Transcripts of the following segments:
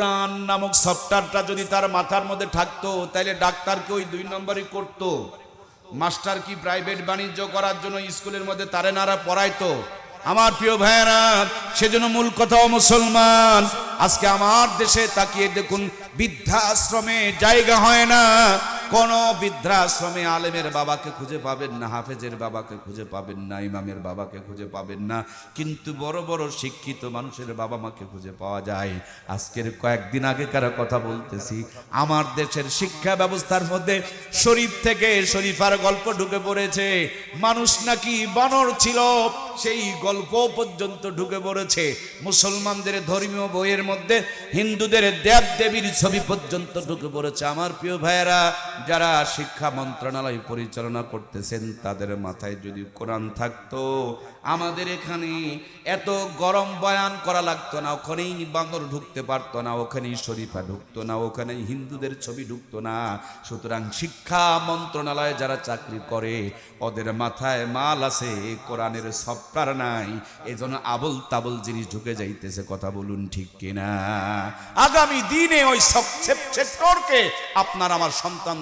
কোরআন নামক সফটওয়্যারটা যদি তার মাথার মধ্যে থাকতো তাহলে ডাক্তারকে ওই দুই নম্বরই করত। মাস্টার কি প্রাইভেট বাণিজ্য করার জন্য স্কুলের মধ্যে তারে নারা পড়াইতো? আমার প্রিয় ভাইয়েরা, সেজন্য মূল কথা মুসলমান, আজকে আমার দেশে তাকিয়ে দেখুন, বৃদ্ধাশ্রমে জায়গা হয় না। কোন বৃদ্ধাশ্রমে আলেমের বাবাকে খুঁজে পাবেন না, হাফেজের বাবাকে খুঁজে পাবেন না, ইমামের বাবাকে খুঁজে পাবেন না। কিন্তু বড় বড় শিক্ষিত মানুষের বাবা মাকে খুঁজে পাওয়া যায়। আজকের কয়েকদিন আগেকার কথা বলতেছি, আমার দেশের শিক্ষা ব্যবস্থার মধ্যে শরীফ থেকে শরীফার গল্প ঢুকে পড়েছে। মানুষ নাকি বানর ছিল, সেই গল্প পর্যন্ত ঢুকে পড়েছে। মুসলমানদের ধর্মীয় বইয়ের মধ্যে, হিন্দুদের দেব দেবীর ছবি পর্যন্ত ঢুকে পড়েছে। আমার প্রিয় ভাইয়েরা যারা শিক্ষা মন্ত্রণালয় পরিচালনা করতেছেন, তাদের মাথায় যদি কোরআন থাকতো, আমাদের এখানে এত গরম বয়ান করা লাগতো না, ওখানেই বান্দর ঢুকতে পারতো না, ওখানেই শরীফা ঢুকতো না ওখানে হিন্দুদের ছবি ঢুকতো না। সুতরাং শিক্ষা মন্ত্রণালয়ে যারা চাকরি করে, ওদের মাথায় মাল আছে কোরআনের সফটওয়্যার নাই এই জন্য আবল তাবল জিনিস ঢুকে যাইতেছে, কথা বলুন ঠিক কিনা? আগামী দিনে ওই সব সেক্টরকে আপনার আমার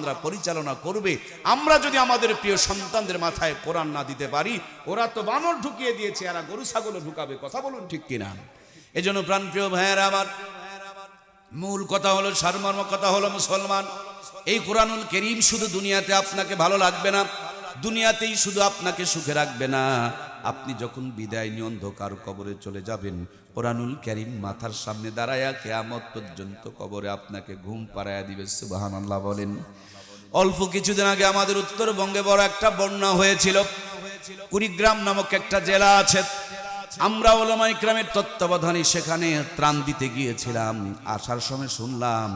সন্তানরা পরিচালনা করবে। আমরা যদি আমাদের প্রিয় সন্তানদের মাথায় কোরআন না দিতে পারি, ওরা তো বানর ঢুকিয়ে দিয়েছে, এরা গরু, ছাগলও ঢুকাবে, কথা বলুন ঠিক কিনা? এজন্য প্রাণপ্রিয় ভাইয়েরা আমার, মূল কথা হলো সারমর্ম, কথা হলো মুসলমান। এই কোরআনুল করিম শুধু দুনিয়াতে আপনাকে ভালো লাগবে না, দুনিয়াতেই শুধু আপনাকে সুখে রাখবে না। আপনি যখন বিদায় নিয়ে অন্ধকার কবরে চলে যাবেন, কোরআনুল করিম মাথার সামনে দাঁড়ায়া কেয়ামত পর্যন্ত কবরে আপনাকে ঘুম পাড়ায়া দিবে সুবাহান আল্লাহ বলেন। অল্প কিছুদিন আগে আমাদের উত্তরবঙ্গে বড় একটা বন্যা হয়েছিল। কুড়িগ্রাম নামক একটা জেলা আছে। আমরা ওলামা ইকরামের তত্ত্বাবধানে সেখানে ত্রাণ দিতে গিয়েছিলাম। আসার সময় শুনলাম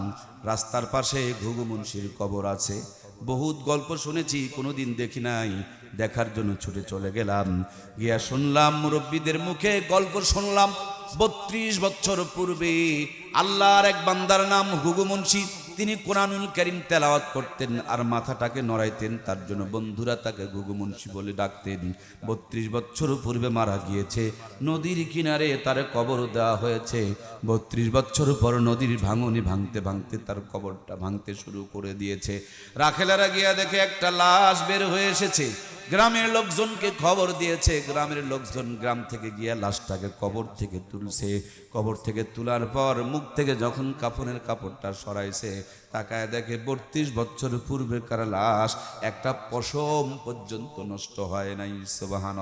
রাস্তার পাশে ঘুঘু মুন্সির কবর আছে। বহুত গল্প শুনেছি, কোনোদিন দেখি নাই। দেখার জন্য ছুটে চলে গেলাম। গিয়া শুনলাম মুরব্বীদের মুখে গল্প শুনলাম। বত্রিশ বছর পূর্বে আল্লাহর এক বান্দার নাম হুগু মুন্সি। তিনি কোরআনুল করিম তেলাওয়াত করতেন আর মাথাটাকে নড়াইতেন। তার জন্য বন্ধুরা তাকে গুগু মুন্সি বলে ডাকতেন। বত্রিশ বছর পূর্বে মারা গিয়েছে। নদীর কিনারে তার কবর দেওয়া হয়েছে। বত্রিশ বছর পর নদীর ভাঙনি ভাঙতে ভাঙতে তার কবরটা ভাঙতে শুরু করে দিয়েছে। রাখেলারা গিয়া দেখে একটা লাশ বের হয়ে এসেছে। গ্রামের লোকজনকে খবর দিয়েছে, গ্রামের লোকজন গ্রাম থেকে গিয়া লাশটাকে কবর থেকে তুলছে। কবর থেকে তোলার পর মুখ থেকে যখন কাফনের কাপড়টা সরাইছে, তাকায় দেখে বত্রিশ বছর পূর্বে পূর্বেকার লাশ। একটা পশম পর্যন্ত নষ্ট হয় নাই সুবাহান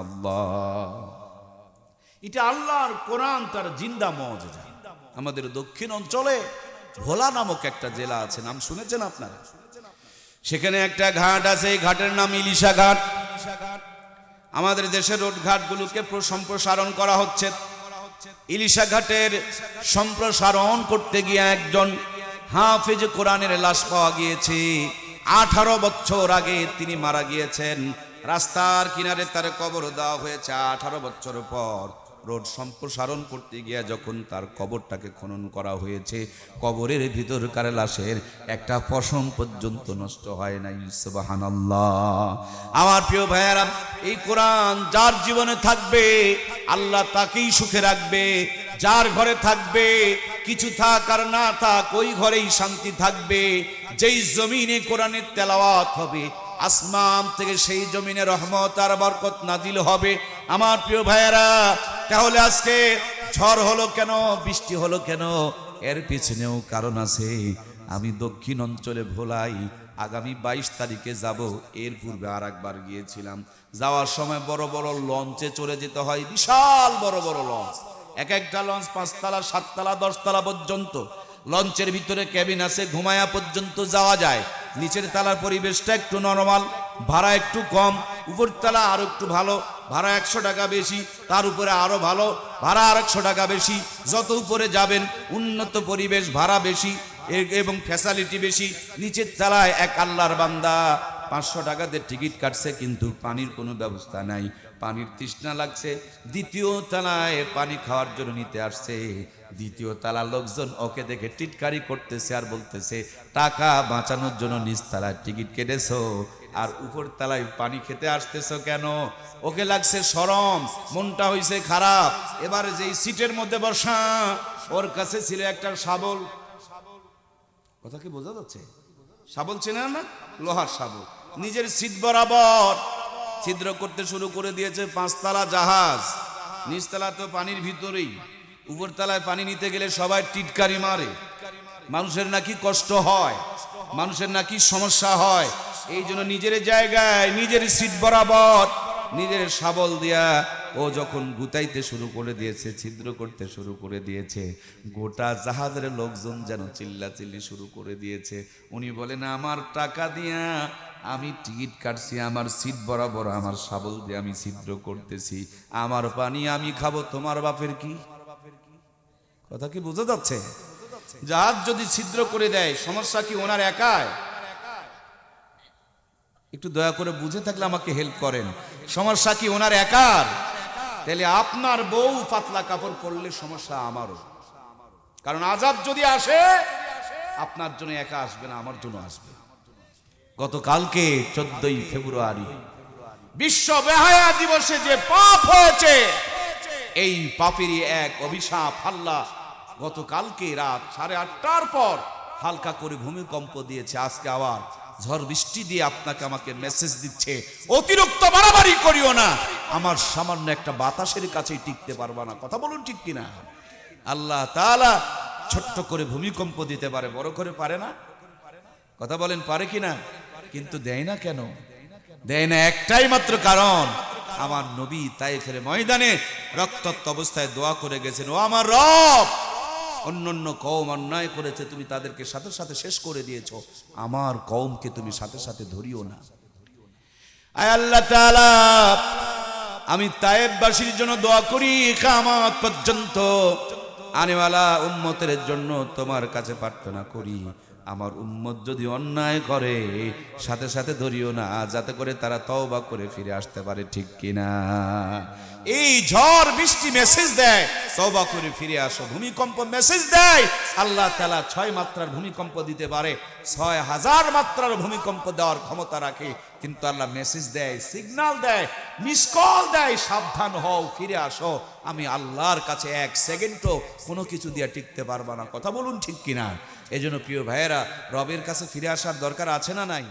এটা আল্লাহর কোরআন, তার জিন্দা মজা আমাদের দক্ষিণ অঞ্চলে ভোলা নামক একটা জেলা আছে, নাম শুনেছেন আপনারা? সেখানে একটা ঘাট আছে, এই ঘাটের নাম ইলিশা ঘাট। আমাদের দেশের রোড ঘাটগুলোকে সম্প্রসারণ করা হচ্ছে। ইলিশা ঘাটের সম্প্রসারণ করতে গিয়ে একজন হাফেজ কোরআনের লাশ পাওয়া গিয়েছে। আঠারো বছর আগে তিনি মারা গিয়েছেন। রাস্তার কিনারে তার কবর দেওয়া হয়েছে আঠারো বছর পর। রোড সম্প্রসারণ করতে গিয়ে যখন তার কবরটাকে খনন করা হয়েছে, কবরের ভিতরকার লাশের একটা পশম পর্যন্ত নষ্ট হয় নাই, সুবহানাল্লাহ। আমার প্রিয় ভাইয়ারা, এই কোরআন যার জীবনে থাকবে, আল্লাহ তাকেই সুখে রাখবে। যার ঘরে থাকবে, কিছু থাক আর না থাক, ওই ঘরেই শান্তি থাকবে। যেই জমিনে কোরআনের তেলাওয়াত হবে, আসমান থেকে সেই জমিনে রহমত আর বরকত নাজিল হবে। আমার প্রিয় ভাইয়েরা তাহলে আজকে ঝড় হলো কেন, বৃষ্টি হলো কেন? এর পিছনেও কারণ আছে। আমি দক্ষিণ অঞ্চলে ভোলাই, আগামী বাইশ তারিখে যাব। এর পূর্বে আর একবার গিয়েছিলাম। যাওয়ার সময় বড় বড় লঞ্চে চলে যেতে হয়, বিশাল বড় বড় লঞ্চ। এক একটা লঞ্চ পাঁচতলা, সাততলা, দশতলা পর্যন্ত। লঞ্চের ভিতরে ক্যাবিন আছে, ঘুমায়া পর্যন্ত যাওয়া যায়। নিচের তালার পরিবেশটা একটু নরমাল। ভাড়া একটু কম উপর তালা আরও একটু ভালো, ভাড়া একশো টাকা বেশি, তার উপরে আরও ভালো, ভাড়া আর একশো টাকা বেশি। যত উপরে যাবেন, উন্নত পরিবেশ, ভাড়া বেশি এবং ফ্যাসালিটি বেশি। নিচের তলায় এক আল্লাহর বান্দা, পাঁচশো টাকাতে টিকিট কাটছে, কিন্তু পানির কোনো ব্যবস্থা নাই। পানির তৃষ্ণা লাগছে। দ্বিতীয় তালায় পানি খাওয়ার জন্য নিতে আসছে। দ্বিতীয় তালা লোকজন ওকে দেখে টিটকারি করতেছে আর বলতেছে, টাকা বাঁচানোর জন্য নিচ তালায় টিকিট কেটেছো? আর উপর তালায় পানি খেতে আসতেছো কেন? ওকে লাগছে সরম, মনটা হইছে খারাপ। এবার যেই সিটের মধ্যে বসা, ওর কাছে ছিল একটা শাবল। কথা কি বোঝা যাচ্ছে? শাবল চেনে না? লোহার শাবল। নিজের সিট বরাবর ছিদ্র করতে শুরু করে দিয়েছে পাঁচতলা জাহাজ। নিচতলা তো পানির ভিতরেই। উপরতলায় পানি নিতে গেলে সবাই টিটকারি মারে। মানুষের নাকি কষ্ট হয়, মানুষের নাকি সমস্যা হয়। এই জন্য নিজের জায়গায় নিজের সিট বরাবর নিজের শাবল দিয়া ও যখন গুতাইতে শুরু করে দিয়েছে, ছিদ্র করতে শুরু করে দিয়েছে, গোটা জাহাজের লোকজন যেন চিল্লাচিল্লি শুরু করে দিয়েছে। উনি বলেন, আমার টাকা দিয়া আমি টিকিট কাটছি, আমার সিট বরাবর আমার শাবল দিয়ে আমি ছিদ্র করতেছি। আমার পানি আমি খাব, তোমার বাপের কি? কথা কি বোঝা যাচ্ছে? জাহাজ যদি ছিদ্র করে দেয়, সমস্যা কি ওনার একায় একটু দয়া করে বুঝে থাকলে আমাকে হেল্প করেন। সমস্যা কি? ওনার একার। তাহলে আপনার বউ পাতলা কাপড় পরলে সমস্যা আমারও। কারণ আজাব যদি আসে, আপনার জন্য একা আসবে না, আমার জন্য আসবে। গতকালকে চোদ্দই ফেব্রুয়ারি বিশ্ব বেহায়া দিবসে যে পাপ হয়েছে, এই পাপেরই এক অভিশাপ হাল্লা গতকালকে রাত সাড়ে আটটার পর হালকা করে ভূমিকম্প দিয়েছে। আজকে আবার ঝড় বৃষ্টি দিয়ে আপনাকে আমাকে মেসেজ দিচ্ছে, অতিরিক্ত বাড়াবাড়ি করিও না। আমার সামান্য একটা বাতাসের কাছেই টিকতে পারবা না। কথা বলুন ঠিক কিনা? আল্লাহ তাআলা ছোট্ট করে ভূমিকম্প দিতে পারে, বড় করে পারে না? কথা বলেন, পারে কিনা? কিন্তু দেয় না কেন? দেয় না একটাই মাত্র কারণ, আমার নবী তাই ফেরে ময়দানে রক্তাক্ত অবস্থায় দোয়া করে গেছেন, ও আমার রব অন্য অন্য কম অন্যায় করেছে, তুমি তাদেরকে সাথে সাথে শেষ করে দিয়েছ। আমার কমকে তুমি সাথে সাথে ধরিও না। আল্লাহ আমি তায়েববাসীর জন্য দোয়া করি কামাত পর্যন্ত আনেওয়ালা উম্মতের জন্য তোমার কাছে প্রার্থনা করি। আমার উম্মত যদি অন্যায় করে, সাথে সাথে ধরিও না, যাতে করে তারা তওবা করে ফিরে আসতে পারে, ঠিক কিনা? এই ঝড় বৃষ্টি মেসেজ দেয়, তওবা করে ফিরে আসো। ভূমিকম্প মেসেজ দেয়, আল্লাহ তালা ছয় মাত্রার ভূমিকম্প দিতে পারে। ছয় হাজার মাত্রার ভূমিকম্প দেওয়ার ক্ষমতা রাখে। কিন্তু আল্লাহ মেসেজ দেয় সিগনাল দেয় মিস কল দেয়, সাবধান হও, ফিরে আসো। আমি আল্লাহর কাছে এক সেকেন্ডও কোনো কিছু দিয়ে টিকতে পারবা না। কথা বলুন ঠিক কিনা? এই জন্য প্রিয় ভাইয়েরা, রবের কাছে ফিরে আসার দরকার আছে না নাই?